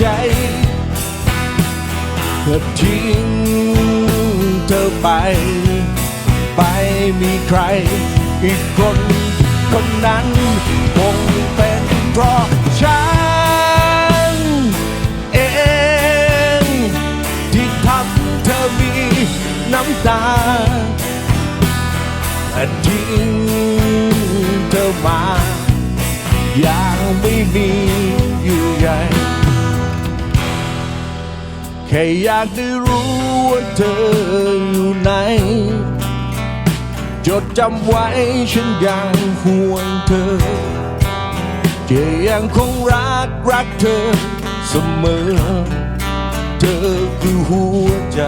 ใจเธอทิ้งเธอไป ไปมีใคร อีกคนคนนั้นคงเป็นเพราะฉันเองที่ทำเธอมีน้ำตาแต่ทิ้งเธอมาอย่างไม่มี แค่อยากได้รู้ว่าเธออยู่ไหน จดจำไว้ฉันยังห่วงเธอจะยังคงรักรักเธอเสมอ เธอคือหัวใจ